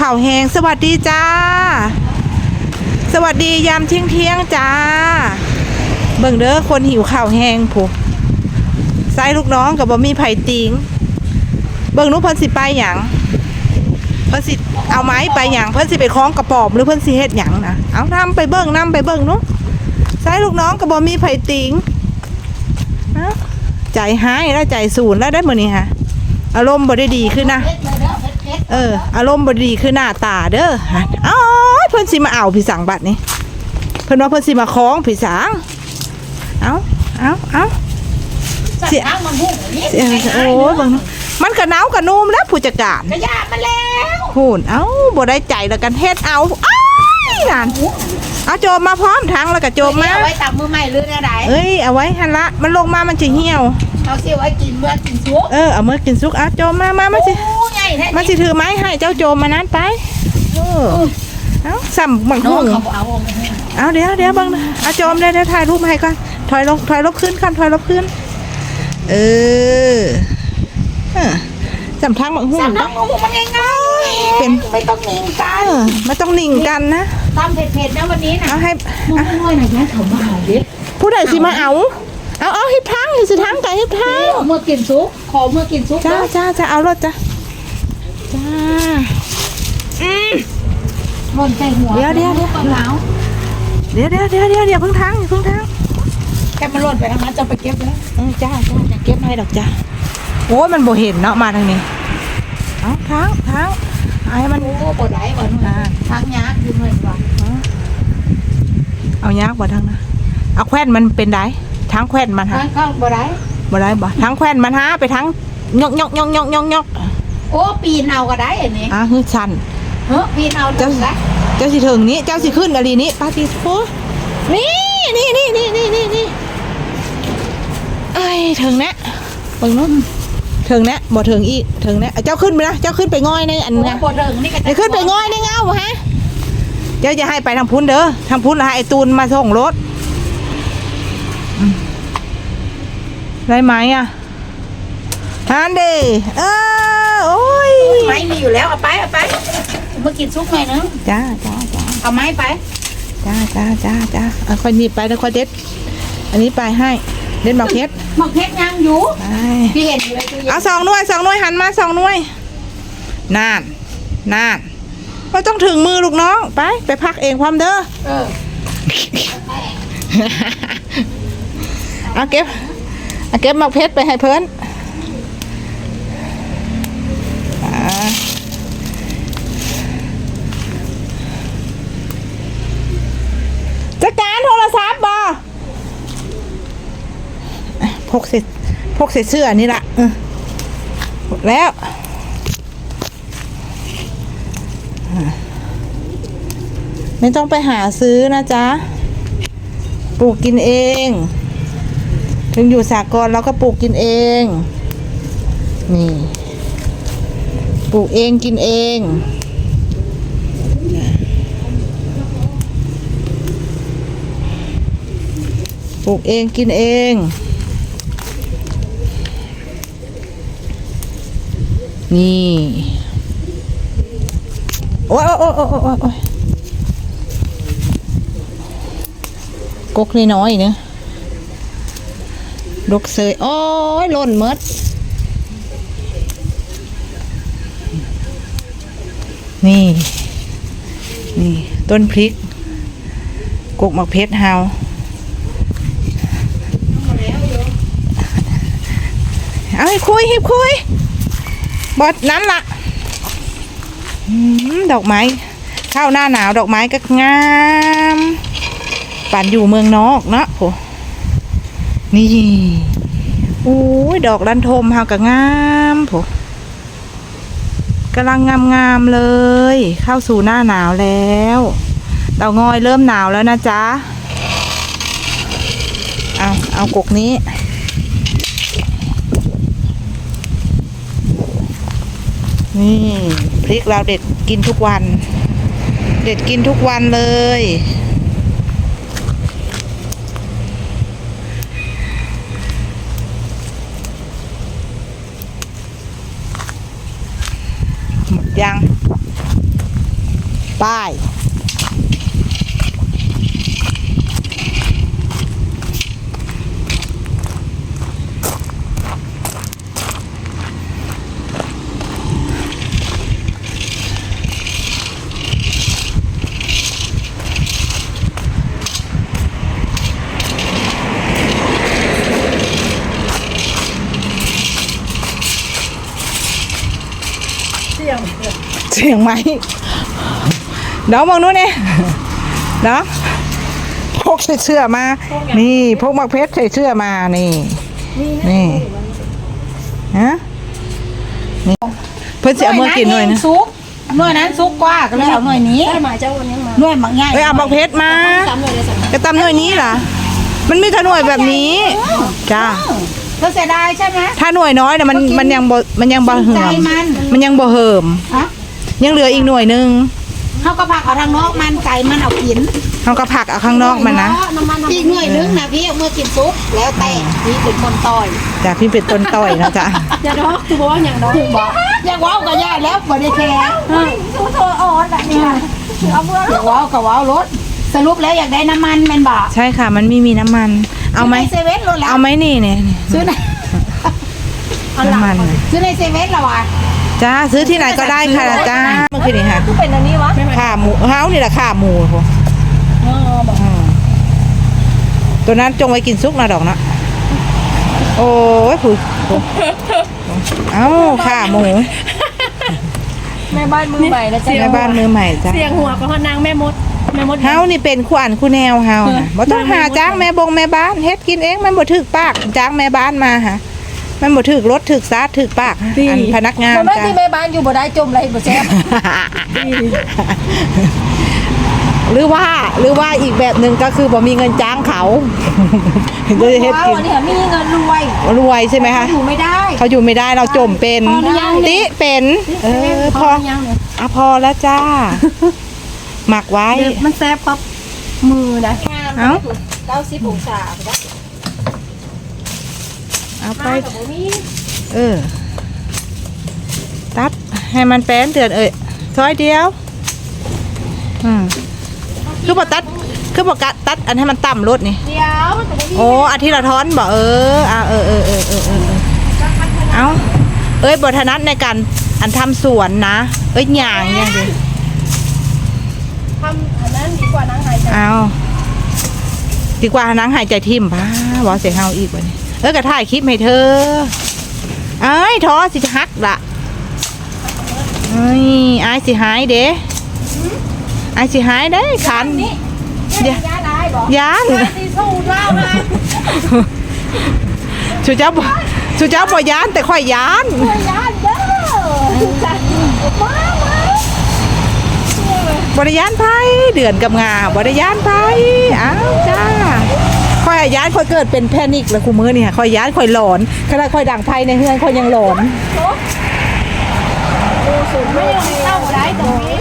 ข่าวแหงสวัสดีจ้า สวัสดียามเที่ยงเที่ยงจ้า เบิ่งเด้อคนหิวข่าวแหงผู้ใส่ลูกน้องกับบ่มีไผ่ติงเบิ่งนุเพิ่นสิไปหยังเพิ่นสิเอาไม้ไปหยังเพิ่นสิไปคล้องกระป๋อมหรือเพิ่นสิเฮ็ดหยังนะเอานำไปเบิ่งนำไปเบิ่งนุใส่ลูกน้องกับบ่มีไผ่ติงใจหายแล้วใจสูญแล้วได้มื้อนี้ฮะอารมณ์บ่ได้ดีขึ้นนะ เออ อารมณ์บดีคือหน้าตาเด้อฮะอ๋อเพิ่นสิมาเอาพี่สังบัดนี่เพิ่นว่าเพิ่นสิมาคล้องพี่สังเอาเอาเอาเสียงมันพุ่งนี่เสียโอ้ยเบังมันกระหนาวกระนุ่มแล้วผู้จัดการกระยามาแล้วโหนเอ้าบ่ได้ใจแล้วกันเฮ็ดเอาอ้ายนั่นเอาโจมมาพร้อมทั้งแล้วก็โจมมาเอาไว้ตับมือใหม่หรืออะไรเอ้ยเอาไว้หันละมันลงมามันสิเหี่ยวเอาเสียไว้กินเมื่อกินซุปเออเอามือกินซุกเอาโจมมามามาสิโอ้ใหญ่แท้ มาสิถือไม้ให้เจ้าโจมมานั้นไปเออเอาสัมบังน้อหุ่งงเขาเอาเอาเดี๋ยวเดี๋ยวเบังนะเอาโจมเดี๋ยวเดี๋ยวถ่ายรูปมาให้ก่อนถอยลงถอยลบขึ้นก่อนถอยลบขึ้น เออเออจำทางบังหุ่งสำนักงูมันง่ายๆเป็นไม่ต้องหนีกัเอนอไม่ต้องนิ่งกันนะทำเผ็ดๆนะวันนี้นะเอาให้มึงน้อยหน่อยนะเขามาเอาดิผู้ใดสิมาเอาเอาเอาให้พังให้สิทั้งไก่ให้พังเมื่อกินซุปขอเมื่อกินซุปจ้าจ้าจะเอารถจ้า จ้าอืมหล่นใส่หัวเดี๋ยวเดี๋ยวเดี๋ยวเปล่าเดี๋ยวเดี๋ยวเดี๋ยวเดี๋ยวเดี๋ยวเพิ่งทั้งอย่าเพิ่งทั้งแค่มันหล่นไปทางนั้นจะไปเก็บแล้วเออจ้าจ้าจะเก็บให้ดอกจ้าโอ้ยมันบ่เห็นเนาะมาทางนี้เอาทั้งทั้งเอาให้มันโอ้ปวดไหล่ปวดหัวทางยากอยู่เหมือนว่าเอายากบ่ทางนะเอาแคว้นมันเป็นไดทั้งแคว้นมันฮะทางเข้าปวดไหล่บ่ได้บ่ทั้งแคว้นมันฮะไปทั้งยกยกยกยกยกยก โอ้ปีนเอาก็ได้อันนี้อะฮือชันเฮ้ปีนเอาจังไดเจ้าสิถึงนี้เจ้าสิขึ้นอะไรนี้ปาติโฟนี่นี่นี่นี่นี่นี่นี่ไอ้ยถึงแนะเบิ่งนู้นถึงแนะบ่ถึงอีกถึงแนะเจ้าขึ้นไปนะเจ้าขึ้นไปง่อยในอันโอ้นะปวดเริงนี่ก็เดี๋ยวขึ้นไปง่อยในเงาฮะเจ้าจะให้ไปทางพุ้นเด้อทางพุ้นให้ไอ้ตูนมาส่งรถอืมได้ไหมอะฮันเดเออโอ้ย ไม้มีอยู่แล้วเอาไปเอาไปเมื่อกินซุปหน่อยนึงจ้าจ้าจ้าเอาไม้ไปจ้าจ้าจ้าจ้าเอาค่อยหนีบไปแล้วค่อยเด็ด อันนี้ไปให้เด็ดบอกเพชรหมักเพชรยังอยู่ไปพี่เห็นอยู่ในตู้เย็เอานสองหน่วยสองหน่วยหันมาสองหน่วยนานนานไม่ต้องถึงมือลูกน้องไป ไปพักเองความเด้อเออเอาเก็บเอาเก็บหมักเพชรไปให้เพิ่นอ่าจัดการโทรศัพท์บ่อะ พกเสร็จพกเสเสื้อนี่ละหมดแล้วไม่ต้องไปหาซื้อนะจ๊ะ ปลูกกินเอง ถึงอยู่สากลเราก็ปลูกกินเอง นี่ ปลูกเองกินเองปลูกเองกินเอง นี่ โอ้ยโอ้ยโอ้ยโอ้ยโอ้โอ้ยกกน้อยๆเนะดกเสยโอ้ยล่นหมดนี่ นี่ ต้นพริกกกหมักเพชรเฮาเอาให้คุยให้คุย บดนั้นละอืมดอกไม้เข้าหน้าหนาวดอกไม้ก็งามปั่นอยู่เมืองนอกเนาะโหนี่อู้ยดอกลันทมเฮาก็งามโหกำลังงามงามๆเลย เข้าสู่หน้าหนาวแล้วเต่างอยเริ่มหนาวแล้วนะจ๊ะ เอาเอากกนี้ นี่พริกเราเด็ดกินทุกวัน เด็ดกินทุกวันเลย หมดยัง ป้าย เสียงไหมเดี๋ยวมองนู้นเนี่ยเนาะพกใส่เสื้อมา นี่พกมักเพชรใส่เสื้อมานี่ นี่ฮะนี่เพิ่นจะเอามือกินหน่อยนะซุกหน่วยนั้นซุกกว่าก็เลยเอาหน่วยนี้ได้หมายเจ้าวันนี้มาหน่วยมักง่ายเอ้ยเอามักเพชรมาจำเลยเลยสั่งกระตำหน่วยนี้ล่ะมันมีถ้าหน่วยแบบนี้จ้าเธอเสียดายใช่ไหมถ้าหน่วยน้อยเนี่ยมันมันยังบ่มันยังบ่เหิใจมมันมันยังบ่เหิมฮะ ยังเหลืออีกหน่วยหนึงเขาก็ผักเอาทางนอกมันไก่มันเอากินเขาก็ผักเอาข้างนอกมันนะน้ำมันอีกหน่วยนึงนะพี่เอามื่อกินซุปแล้วแต่พี่เป็นคนต่อยจ้ะพี่เป็นต้นต่อยนะจ๊ะอย่าดอกคือบอกว่าอย่างดอกบอกอยากเว้าวกับย่าแล้วบ่ได้แคร์ทูโทรอ่อนแบบนี้เอาเบื่ออยากเว้าวกับเว้าวรถสรุปแล้วอยากได้น้ำมันแม่นบ่ใช่ค่ะ มันไม่มีน้ำมัน เอาไหมซื้ในเซเว่นรถแล้วเอาไหมนี่เนี่ยซื้อในน้ำมันน่ะซื้อในเซเว่นละวะ จ้าซื้อที่ไหนก็ได้ค่ะจ้าเมื่อคืนนี้ค่ะคือเป็นอันนี้วะขาหมูเฮานี่แหละขาหมูพวกเออบอกอืมตัวนั้นจงไว้กินซุกนะดอกนะโอ้ยผู้ผู้เอ้าขาหมูแม่บ้านมือใหม่แล้วจ้ะแม่บ้านมือใหม่จ้าเสียงหัวก็นางแม่มดแม่มดเฮานี่เป็นคู่อันคู่แนวเฮานะบ่ต้องหาจ้างแม่บงแม่บ้านเฮ็ดกินเองมันบ่ถึกปากจ้างแม่บ้านมาฮะ มันบ่ถึกรถถึกซาดถึกปากอันพนักงานมันไม่จ้าที่แม่บ้านอยู่บ่ได้จมอะไรบ่แซ่บ หรือว่าหรือว่าอีกแบบหนึ่งก็คือบ่มีเงินจ้างเขาก็จะเฮ็ดว้าวกินอันนี้มีเงินรวยรวยใช่ไหมคะอยู่ไม่ได้ เขาอยู่ไม่ได้เราจมเป็นพอหรือยังติเป็น เออพอยังเนี่ยอะพอแล้วจ้า หมักไว้ มันแซ่บครับมือนะเอ้า เก้าสิบองศา เอาไปกับบ่มีเออ ตัดให้มันแป้นเตือนเอ้ยซอยเดียว อืมคือบอกตัด คือบอกกัดตัดอันให้มันต่ำรถนี่ เดี๋ยวมันกับบ่มีโอ้อาทิตย์ละท้อนบอกเอออ่าเออเออเออเออเออเออเอาเอ้ยบทนัดในการอันทำสวนนะ เอ้ยหย่างอย่างเดียวทำอันนั้นดีกว่านั่งหายใจเอาดีกว่านังหายใจทิ่มป้าบอกเสียงเฮาอีกวันนี้ เออกระถ่ายคลิปให้เธอเอ้ยท้อสิจะฮักละเอ้ยอายสิหายเด้อายสิหายเด้คันนี่เดี๋ยวยาได้บอกยานตีสู้เล่านะชูเจ้าบ่ชูเจ้าบ่ยานแต่ค่อยยานยานเด้อจัดมามาบริยานไพเดือนกับงาบริยานไพอ้าวจ้าค่อ ยยานค่อยเกิดเป็นแพนิคแล้วคูมือนี่ค่ะค่อยยานค่อยหลอนขณะค่อยดังไพในเฮือนค่อยยังหลอนไม่ยังเข้าได้ตรงนี้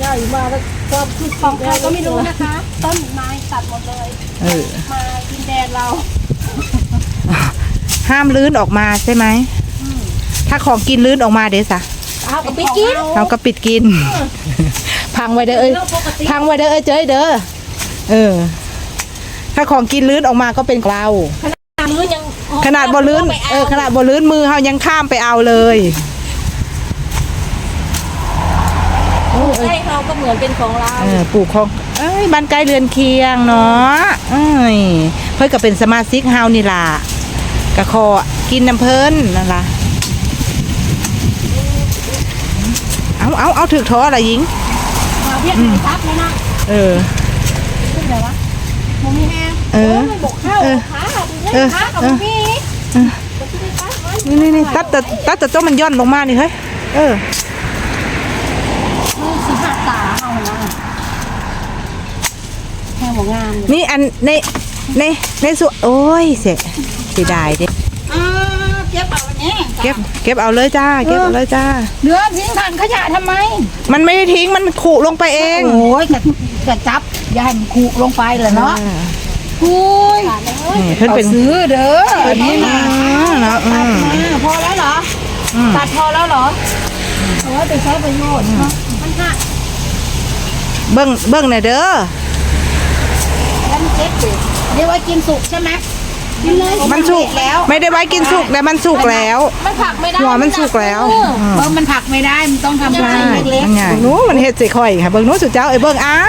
ใหญ่มาแล้วก็ของใครก็ไม่รู้นะคะ ต้นไม้ตัดหมดเลยมาดินแดนเรา ห้ามลื่นออกมาใช่ไหมถ้าของกินลื่นออกมาเดี๋ยวสะเอากับไปกินเราก็ปิดกิน พังไว้เด้อเอ้ยเรื่อพังไว้เด้อเอ้ยเจ้ยเด้อเออ ถ้าของกินลื่นออกมาก็เป็นเกลามือยังขนาดบ่ลื่นเออขนาดบ่ลื่นมือเฮายังข้ามไปเอาเลยใช่เขาก็เหมือนเป็นของเราเออปลูกของเอ้ยบ้านใกล้เรือนเคียงเนาะเอ้ยเพิ่นก็เป็นสมาชิกเฮานี่ล่ะกะขอกินน้ำเพิ่นนั่นล่ะเอาเอาเอาถึกท้อละหญิง มาเพียรไหนซับเลยนะเออ ขึ้นไหนวะ มุมีแห้งเออมันบกข้าวเออขาขาดูเอเล่อนขากับเออมุมีนี่นี่นี่ตัดแต่ตัดแต่ต้นมันย่อนลงมานี่เฮ้ยเออมือสีหักตาเอานะแห้งหมงามเลยนี่อันในในในส่วนโอ้ยเสียเสียดายเด้อ่าเก็บเอาอันนี้เก็บเก็บเอาเลยจ้า เก็บเอาเลยจ้าเหลือทิ้งถังขยะทำไม มันไม่ได้ทิ้งมันขุลงไปเองโอ้ย กระกระจับอย่าให้มันคุลงไปเลยเนาะคุยนี่เพิ่นเป็นอาซื้อเด้ออันนี้นะเนาะอืตัดมมาพอแล้วเหรออืมตัดพอแล้วเหรอเอาไว้ไปใช้ประโยชน์เนาะมันหักเบิ่งเบิ่งหน่อยเด้อ แล้วมันเช็ดดิเดี๋ยวไว้กินสุกใช่ไหมกินเลย มันสุกแล้ว ไม่ได้ไว้กินสุกแต่มันสุกแล้ว มันผักไม่ได้หัวมันสุกแล้วเออเพราะมันผักไม่ได้ มันต้องทำใช่ให้เล็กมันไงหนูมันเฮ็ดสิค่อยค่ะเบิ่งหนูสุดเจ้าเอ้ยเบิ่งเอา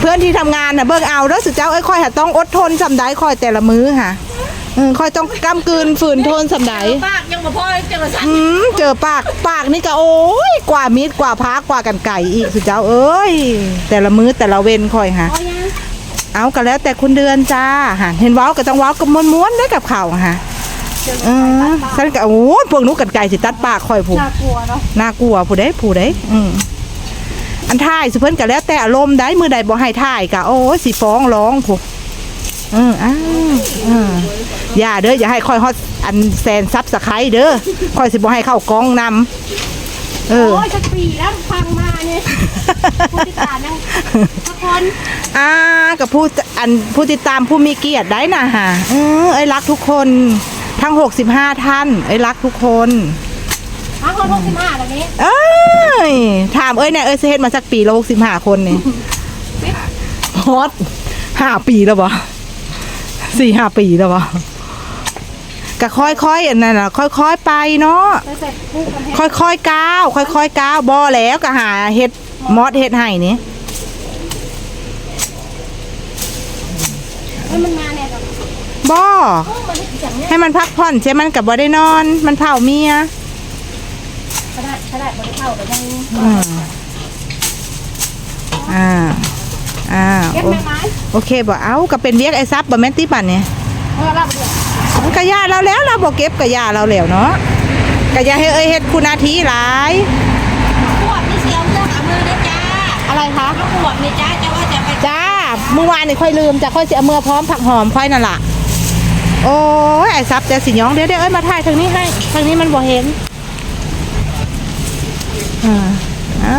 เพื่อนที่ทำงานน่ะเบิ่งเอาเด้อสุดเจ้าเอ้ยค่อยหาต้องอดทนสำใดค่อยแต่ละมื้อค่ะเออค่อยต้องกำกืนฝืนทนสำใดปากยังบ่พอเจอสัตว์อืมเจอปากปากนี่ก็โอ้ยกว่ามีดกว่าพากกว่ากันไก่อีกสุดเจ้าเอ้ยแต่ละมื้อแต่ละเว้นค่อยค่ะพอยัง เอาก็แล้วแต่คุณเดือนจ้าหาเห็นเว้าก็ต้องเว้ากับม้วนๆได้กับเขาวค่ะเออฉันก็โอ้ยพวกหนูกันไก่สิตัดปากค่อยผูกน่ากลัวเนาะน่ากลัวผู้ใดผู้ใดอืมอันท่ายสุเพิ่นก็แล้วแต่อารมณ์ได้มือใดบ่ให้ท่ายก็โอ้ยสิฟ้องร้องผู้เอออ้าวเอออย่าเด้ออย่าให้ค่อยฮอดอันแซนซับสไครเด้อค่อยสิบ่ให้เข้ากองนำ เออ โอ้ยสักปีแล้วฟังมาเนี่ยผู้ติดตามยังทุกคนอ่ากับผู้อันผู้ติดตามผู้มีเกียรติได้นะฮะเออเอ้ยรักทุกคนทั้ง 65 ท่านเอ้ยรักทุกคนอ้าวคนหกสิบห้าแบบนี้เอ้ย ถามเอ้ยเนี่ยเอ้ยสิเฮ็ดมาสักปีละ65 คนนี่ฮอตห้าปีแล้วบ่สี่ห้าปีแล้วบ่ ก็ค่อยๆอันนั้นน่ะค่อยๆไปเนาะไปเสร็จคู่กันให้ค่อยๆก้าวค่อยๆก้าวบ่แล้วก็หาเฮ็ดมอดเฮ็ดให้นี่ให้มันมาเนี่ยแบบบ่โอ้มันอย่างเนี้ยให้มันพักผ่อนใช่มันกับบ่ได้นอน มันเผาเมียขนาดขนาดบริเข้าแต่ยังอืมอ่าอ่าเก็บโอไม้ไม้โอเคบ่เอาก็เป็นเวียกไอ้ซับบ่แม่นติบันเนี่ยเออรับเดี๋ยว มันก็ย่าเราแล้วเราบ่เก็บก็ย่าเราแล้วเนาะก็อย่าให้เอ้ยเฮ็ดคุณอาทีหลายขวดนี่เสียวเรื่องเอามือนะจ้าอะไรคะแล้วขวดนี่จ้าจะว่าจะไปจ้าเมื่อวานนี่ค่อยลืมจะค่อยสิเอามือพร้อมผักหอมค่อยนั่นล่ะโอ้ยไอ้ซับแต่สิหยองเดี๋ยวเดี๋ยวเอ้ยมาถ่ายทางนี้ให้ทางนี้มันบ่เห็นอ่าเอา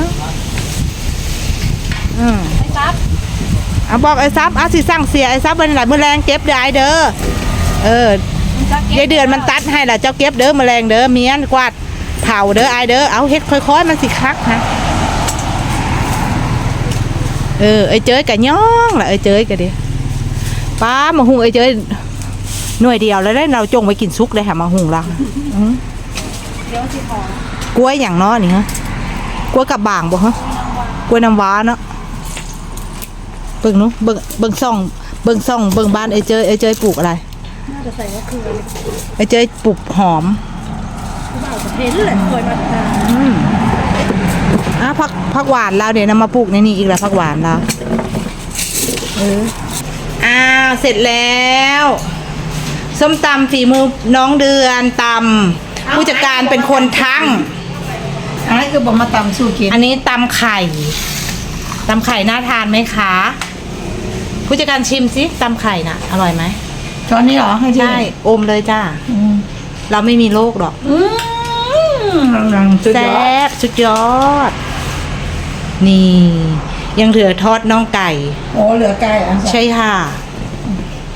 อืมไปซับเอาบอกไอ้ซับเอาสิสั่งเสียไอ้ซับเป็นหลายมือแรงเก็บเด้อไอเด้อเออมันจะเก็บ ยายเดือนมันตัดให้ล่ะเจ้าเก็บเด้อแมลงเด้อเมียนกวาดเผาเด้อไอเด้อเอาเฮ็ดค่อยๆมันสิคักนะเออไอเจยกะย่องล่ะไอเจยกะดิป้ามาหุงไอเจยหน่วยเดียวแล้วได้เราจงไว้กินซุกเลยค่ะมาหุงเราอืมเดี๋ยวสิหอกล้วยอย่างน้อนี่ฮะกล้วยกับบางบ่ฮะกล้วยน้ำว้าเนาะเบิ่งนู้เบิ่งเบิ่งซ่องเบิ่งซ่องเบิ่งบ้านไอเจยไอเจยปลูกอะไร น่าจะใส่ก็คือไอ้เจ้ยปลูกหอมเห็นเลยเคยมาทานอะผักผักหวานเราเดี๋ยวนำมาปลูกในนี้อีกแล้วผักหวานเราเอออ้าวเสร็จแล้ว ส้มตำฝีมือน้องเดือนตำผู้จัดการเป็นคนทั้ง อันนั้นคือบอกมาตำสู้กินอันนี้ตำไข่ตำไข่น่าทานไหมคะ ผู้จัดการชิมสิตำไข่น่ะ อร่อยไหม ช้อนนี้เหรอให้ที่ใช่อมเลยจ้าอืมเราไม่มีโรคหรอกอืมรังสุดยแซ่อดบสุดยอด นี่ ยังเหลือทอดน่องไก่ โอ้เหลือไก่อะใช่ค่ะ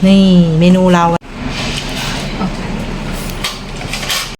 นี่เมนูเรา